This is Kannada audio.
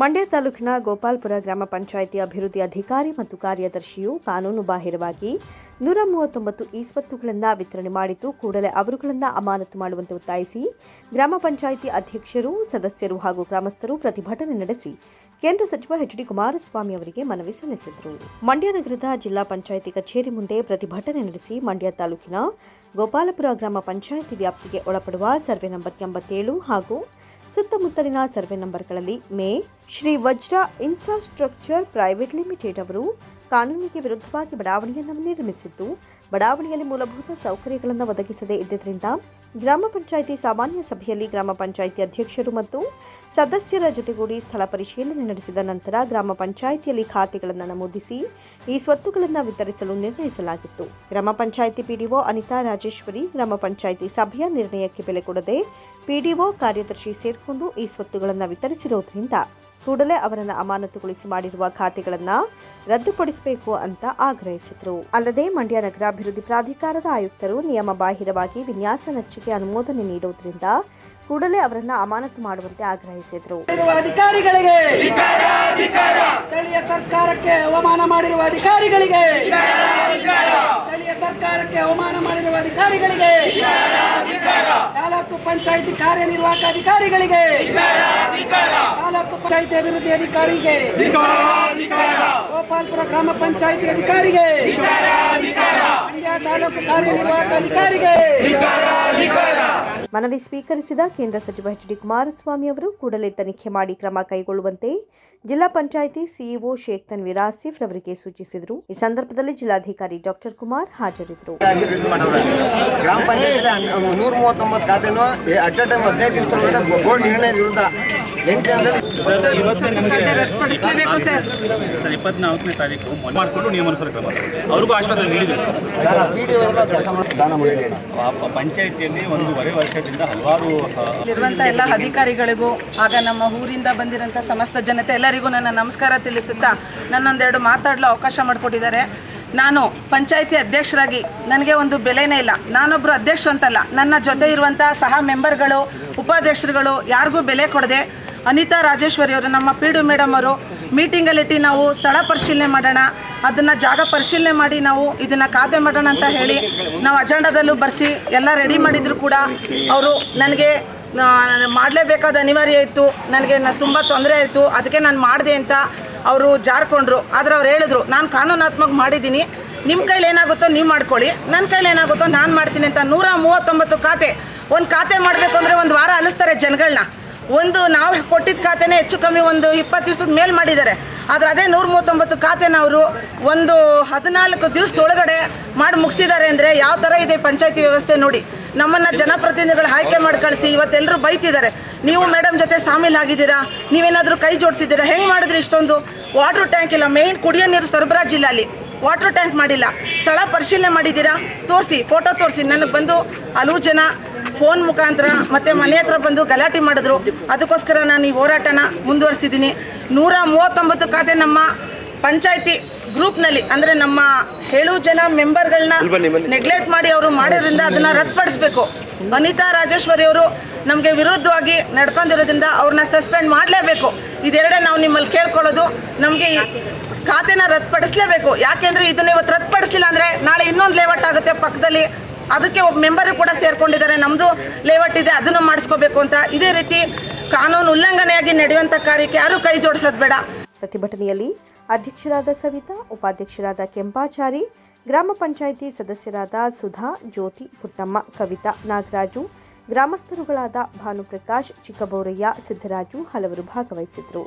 ಮಂಡ್ಯ ತಾಲೂಕಿನ ಗೋಪಾಲ್ಪುರ ಗ್ರಾಮ ಪಂಚಾಯಿತಿ ಅಭಿವೃದ್ಧಿ ಅಧಿಕಾರಿ ಮತ್ತು ಕಾರ್ಯದರ್ಶಿಯು ಕಾನೂನು ಬಾಹಿರವಾಗಿ ನೂರ ಮೂವತ್ತೊಂಬತ್ತು ಈಸ್ವತ್ತುಗಳನ್ನು ವಿತರಣೆ ಮಾಡಿದ್ದು, ಕೂಡಲೇ ಅವರುಗಳನ್ನು ಅಮಾನತು ಮಾಡುವಂತೆ ಒತ್ತಾಯಿಸಿ ಗ್ರಾಮ ಪಂಚಾಯಿತಿ ಅಧ್ಯಕ್ಷರು, ಸದಸ್ಯರು ಹಾಗೂ ಗ್ರಾಮಸ್ಥರು ಪ್ರತಿಭಟನೆ ನಡೆಸಿ ಕೇಂದ್ರ ಸಚಿವ ಎಚ್ ಡಿ ಕುಮಾರಸ್ವಾಮಿ ಅವರಿಗೆ ಮನವಿ ಸಲ್ಲಿಸಿದರು. ಮಂಡ್ಯ ನಗರದ ಜಿಲ್ಲಾ ಪಂಚಾಯಿತಿ ಕಚೇರಿ ಮುಂದೆ ಪ್ರತಿಭಟನೆ ನಡೆಸಿ ಮಂಡ್ಯ ತಾಲೂಕಿನ ಗೋಪಾಲಪುರ ಗ್ರಾಮ ಪಂಚಾಯಿತಿ ವ್ಯಾಪ್ತಿಗೆ ಒಳಪಡುವ ಸರ್ವೆ ನಂಬರ್ ಎಂಬತ್ತೇಳು ಹಾಗೂ ಸುತ್ತಮುತ್ತಲಿನ ಸರ್ವೆ ನಂಬರ್ಗಳಲ್ಲಿ ಮೇ ಶ್ರೀ ವಜ್ರ ಇನ್ಫ್ರಾಸ್ಟ್ರಕ್ಚರ್ ಪ್ರೈವೇಟ್ ಲಿಮಿಟೆಡ್ ಅವರು ಕಾನೂನಿಗೆ ವಿರುದ್ಧವಾಗಿ ಬಡಾವಣೆಯನ್ನು ನಿರ್ಮಿಸಿದ್ದು ಬಡಾವಣೆಯಲ್ಲಿ ಮೂಲಭೂತ ಸೌಕರ್ಯಗಳನ್ನು ಒದಗಿಸದೇ ಇದ್ದರಿಂದ ಗ್ರಾಮ ಪಂಚಾಯಿತಿ ಸಾಮಾನ್ಯ ಸಭೆಯಲ್ಲಿ ಗ್ರಾಮ ಪಂಚಾಯಿತಿ ಅಧ್ಯಕ್ಷರು ಮತ್ತು ಸದಸ್ಯರ ಜೊತೆಗೂಡಿ ಸ್ಥಳ ಪರಿಶೀಲನೆ ನಡೆಸಿದ ನಂತರ ಗ್ರಾಮ ಪಂಚಾಯಿತಿಯಲ್ಲಿ ಖಾತೆಗಳನ್ನು ನಮೂದಿಸಿ ಈ ಸ್ವತ್ತುಗಳನ್ನು ವಿತರಿಸಲು ನಿರ್ಣಯಿಸಲಾಗಿತ್ತು. ಗ್ರಾಮ ಪಂಚಾಯಿತಿ ಪಿಡಿಒ ಅನಿತಾ ರಾಜೇಶ್ವರಿ ಗ್ರಾಮ ಪಂಚಾಯಿತಿ ಸಭೆಯ ನಿರ್ಣಯಕ್ಕೆ ಬೆಲೆ ಕೊಡದೆ ಪಿಡಿಒ ಕಾರ್ಯದರ್ಶಿ ಸೇರಿಕೊಂಡು ಈ ಸ್ವತ್ತುಗಳನ್ನು ವಿತರಿಸಿರುವುದರಿಂದ ಕೂಡಲೇ ಅವರನ್ನು ಅಮಾನತುಗೊಳಿಸಿ ಮಾಡಿರುವ ಖಾತೆಗಳನ್ನು ರದ್ದುಪಡಿಸಬೇಕು ಅಂತ ಆಗ್ರಹಿಸಿದರು. ಅಲ್ಲದೆ ಮಂಡ್ಯ ನಗರಾಭಿವೃದ್ಧಿ ಪ್ರಾಧಿಕಾರದ ಆಯುಕ್ತರು ನಿಯಮ ಬಾಹಿರವಾಗಿ ವಿನ್ಯಾಸ ನಕ್ಷೆಗೆ ಅನುಮೋದನೆ ನೀಡುವುದರಿಂದ ಕೂಡಲೇ ಅವರನ್ನು ಅಮಾನತು ಮಾಡುವಂತೆ ಆಗ್ರಹಿಸಿದರು. ಅಧಿಕಾರಿಗಳಿಗೆ ಸರ್ಕಾರಕ್ಕೆ ಅವಮಾನ ಮಾಡಿರುವ ಅಧಿಕಾರಿಗಳಿಗೆ ಸ್ಥಳೀಯ ಸರ್ಕಾರಕ್ಕೆ ಅವಮಾನ ಮಾಡಿರುವ ಅಧಿಕಾರಿಗಳಿಗೆ. ತಾಲೂಕು ಪಂಚಾಯಿತಿ ಕಾರ್ಯನಿರ್ವಾಹಕ ಅಧಿಕಾರಿಗಳಿಗೆ. ತಾಲೂಕು ಪಂಚಾಯಿತಿ ಅಭಿವೃದ್ಧಿ ಅಧಿಕಾರಿಗೆ. ಗೋಪಾಲ್ಪುರ ಗ್ರಾಮ ಪಂಚಾಯಿತಿ ಅಧಿಕಾರಿಗೆ. ಮಂಡ್ಯ ತಾಲೂಕು ಕಾರ್ಯನಿರ್ವಾಹಕ ಅಧಿಕಾರಿಗೆ. ಮನವಿ ಸ್ವೀಕರಿಸಿದ ಕೇಂದ್ರ ಸಚಿವ ಎಚ್ ಡಿ ಕುಮಾರಸ್ವಾಮಿ ಅವರು ಕೂಡಲೇ ತನಿಖೆ ಮಾಡಿ ಕ್ರಮ ಕೈಗೊಳ್ಳುವಂತೆ ಜಿಲ್ಲಾ ಪಂಚಾಯಿತಿ ಸಿಇಒ ಶೇಖ್ ತನ್ವೀರ್ ಆಸಿಫ್ ರವರಿಗೆ ಸೂಚಿಸಿದರು. ಈ ಸಂದರ್ಭದಲ್ಲಿ ಜಿಲ್ಲಾಧಿಕಾರಿ ಡಾಕ್ಟರ್ ಕುಮಾರ್ ಹಾಜರಿದ್ದರು. ಗ್ರಾಮ ಪಂಚಾಯತ್ ನೂರ ಮೂವತ್ತೊಂಬತ್ತು ಹದಿನೈದು ದಿವಸ ಬೋರ್ಡ್ ನಿರ್ಣಯ ವಿರುದ್ಧ ಸರ್ ಇಪ್ಪತ್ನಾಲ್ಕನೇ ತಾರೀಕು ಮಾಡಿಕೊಂಡು ನಿಯಮಾನುಸಾರ ಕ್ರಮ. ಅವ್ರಿಗೂ ಆಶ್ವಾಸನೆ ಪ- ಪಂಚಾಯಿತಿಯಲ್ಲಿ ಒಂದೂವರೆ ವರ್ಷದಿಂದ ಹಲವಾರು ಇರುವಂತ ಇರುವಂಥ ಎಲ್ಲ ಅಧಿಕಾರಿಗಳಿಗೂ ಆಗ ನಮ್ಮ ಊರಿಂದ ಬಂದಿರೋಂಥ ಸಮಸ್ತ ಜನತೆ ಎಲ್ಲರಿಗೂ ನನ್ನ ನಮಸ್ಕಾರ ತಿಳಿಸುತ್ತಾ ನನ್ನೊಂದೆರಡು ಮಾತಾಡಲು ಅವಕಾಶ ಮಾಡಿಕೊಟ್ಟಿದ್ದಾರೆ. ನಾನು ಪಂಚಾಯಿತಿ ಅಧ್ಯಕ್ಷರಾಗಿ ನನಗೆ ಒಂದು ಬೆಲೆನೇ ಇಲ್ಲ. ನಾನೊಬ್ಬರು ಅಧ್ಯಕ್ಷ ಅಂತಲ್ಲ. ನನ್ನ ಜೊತೆ ಇರುವಂಥ ಸಹ ಮೆಂಬರ್ಗಳು ಉಪಾಧ್ಯಕ್ಷರುಗಳು ಯಾರಿಗೂ ಬೆಲೆ ಕೊಡದೆ ಅನಿತಾ ರಾಜೇಶ್ವರಿ ಅವರು, ನಮ್ಮ ಪಿ ಡಿ ಮೇಡಮ್ ಅವರು ಮೀಟಿಂಗಲ್ಲಿಟ್ಟು ನಾವು ಸ್ಥಳ ಪರಿಶೀಲನೆ ಮಾಡೋಣ, ಅದನ್ನು ಜಾಗ ಪರಿಶೀಲನೆ ಮಾಡಿ ನಾವು ಇದನ್ನು ಖಾತೆ ಮಾಡೋಣ ಅಂತ ಹೇಳಿ ನಾವು ಅಜೆಂಡಾದಲ್ಲೂ ಬರೆಸಿ ಎಲ್ಲ ರೆಡಿ ಮಾಡಿದ್ರು ಕೂಡ ಅವರು ನನಗೆ ಮಾಡಲೇಬೇಕಾದ ಅನಿವಾರ್ಯ ಇತ್ತು, ನನಗೆ ನ ತುಂಬ ತೊಂದರೆ ಆಯಿತು, ಅದಕ್ಕೆ ನಾನು ಮಾಡಿದೆ ಅಂತ ಅವರು ಜಾರ್ಕೊಂಡ್ರು. ಆದರೆ ಅವ್ರು ಹೇಳಿದ್ರು, ನಾನು ಕಾನೂನಾತ್ಮಕ ಮಾಡಿದ್ದೀನಿ ನಿಮ್ಮ ಕೈಲಿ ಏನಾಗುತ್ತೋ ನೀವು ಮಾಡ್ಕೊಳ್ಳಿ ನನ್ನ ಕೈಲಿ ಏನಾಗುತ್ತೋ ನಾನು ಮಾಡ್ತೀನಿ ಅಂತ ನೂರ ಮೂವತ್ತೊಂಬತ್ತು ಖಾತೆ, ಒಂದು ಖಾತೆ ಮಾಡಬೇಕು ಅಂದರೆ ಒಂದು ವಾರ ಅಲಿಸ್ತಾರೆ ಜನಗಳನ್ನ ಒಂದು ನಾವು ಕೊಟ್ಟಿದ್ದ ಖಾತೆನೇ ಹೆಚ್ಚು ಕಮ್ಮಿ ಒಂದು ಇಪ್ಪತ್ತು ದಿವ್ಸದ ಮೇಲೆ ಮಾಡಿದ್ದಾರೆ. ಆದರೆ ಅದೇ ನೂರ ಮೂವತ್ತೊಂಬತ್ತು ಖಾತೆನವರು ಒಂದು ಹದಿನಾಲ್ಕು ದಿವಸದೊಳಗಡೆ ಮಾಡಿ ಮುಗಿಸಿದ್ದಾರೆ ಅಂದರೆ ಯಾವ ಥರ ಇದೆ ಪಂಚಾಯತಿ ವ್ಯವಸ್ಥೆ ನೋಡಿ. ನಮ್ಮನ್ನು ಜನಪ್ರತಿನಿಧಿಗಳು ಆಯ್ಕೆ ಮಾಡಿ ಕಳಿಸಿ ಇವತ್ತೆಲ್ಲರೂ ಬೈತಿದ್ದಾರೆ. ನೀವು ಮೇಡಮ್ ಜೊತೆ ಸಾಮೀಲ್ ಆಗಿದ್ದೀರಾ? ನೀವೇನಾದರೂ ಕೈ ಜೋಡಿಸಿದ್ದೀರಾ? ಹೆಂಗೆ ಮಾಡಿದ್ರಿ ಇಷ್ಟೊಂದು? ವಾಟರ್ ಟ್ಯಾಂಕ್ ಇಲ್ಲ ಮೇಯ್ನ್ ಕುಡಿಯೋ ನೀರು ಸರಬರಾಜು ಇಲ್ಲ ಅಲ್ಲಿ. ವಾಟರ್ ಟ್ಯಾಂಕ್ ಮಾಡಿಲ್ಲ. ಸ್ಥಳ ಪರಿಶೀಲನೆ ಮಾಡಿದ್ದೀರಾ? ತೋರಿಸಿ ಫೋಟೋ ತೋರಿಸಿ. ನನಗೆ ಬಂದು ಹಲವು ಜನ ಫೋನ್ ಮುಖಾಂತರ ಮತ್ತೆ ಮನೆ ಹತ್ರ ಬಂದು ಗಲಾಟೆ ಮಾಡಿದ್ರು. ಅದಕ್ಕೋಸ್ಕರ ನಾನು ಈ ಹೋರಾಟನ ಮುಂದುವರಿಸಿದ್ದೀನಿ. ನೂರ ಮೂವತ್ತೊಂಬತ್ತು ಖಾತೆ ನಮ್ಮ ಪಂಚಾಯತಿ ಗ್ರೂಪ್ನಲ್ಲಿ ಅಂದರೆ ನಮ್ಮ ಏಳು ಜನ ಮೆಂಬರ್ಗಳನ್ನ ನೆಗ್ಲೆಕ್ಟ್ ಮಾಡಿ ಅವರು ಮಾಡೋದ್ರಿಂದ ಅದನ್ನು ರದ್ದುಪಡಿಸಬೇಕು. ಅನಿತಾ ರಾಜೇಶ್ವರಿ ಅವರು ನಮಗೆ ವಿರುದ್ಧವಾಗಿ ನಡ್ಕೊಂಡಿರೋದ್ರಿಂದ ಅವ್ರನ್ನ ಸಸ್ಪೆಂಡ್ ಮಾಡಲೇಬೇಕು. ಇದೆರಡೇ ನಾವು ನಿಮ್ಮಲ್ಲಿ ಕೇಳ್ಕೊಳ್ಳೋದು. ನಮಗೆ ಈ ಖಾತೆನ ರದ್ದುಪಡಿಸಲೇಬೇಕು. ಯಾಕೆಂದರೆ ಇದನ್ನ ಇವತ್ತು ರದ್ದುಪಡಿಸಲಿಲ್ಲ ಅಂದರೆ ನಾಳೆ ಇನ್ನೊಂದು ಲೇಔಟ್ ಆಗುತ್ತೆ ಪಕ್ಕದಲ್ಲಿ. ಅದಕ್ಕೆ ಒಬ್ಬ ಮೆಂಬರು ಕೂಡ ಸೇರ್ಕೊಂಡಿದ್ದಾರೆ. ನಮ್ಮದು ಲೇಔಟ್ ಇದೆ, ಅದನ್ನು ಮಾಡಿಸ್ಕೋಬೇಕು ಅಂತ. ಇದೇ ರೀತಿ ಕಾನೂನು ಉಲ್ಲಂಘನೆಯಾಗಿ ನಡೆಯುವಂಥ ಕಾರ್ಯಕ್ಕೆ ಯಾರೂ ಕೈ ಜೋಡಿಸೋದು ಬೇಡ. ಪ್ರತಿಭಟನೆಯಲ್ಲಿ ಅಧ್ಯಕ್ಷರಾದ ಸವಿತಾ, ಉಪಾಧ್ಯಕ್ಷರಾದ ಕೆಂಪಾಚಾರಿ, ಗ್ರಾಮ ಪಂಚಾಯಿತಿ ಸದಸ್ಯರಾದ ಸುಧಾ, ಜ್ಯೋತಿ, ಪುಟ್ಟಮ್ಮ, ಕವಿತಾ, ನಾಗರಾಜು, ಗ್ರಾಮಸ್ಥರುಗಳಾದ ಭಾನುಪ್ರಕಾಶ್, ಚಿಕ್ಕಬೌರಯ್ಯ, ಸಿದ್ದರಾಜು ಹಲವರು ಭಾಗವಹಿಸಿದ್ರು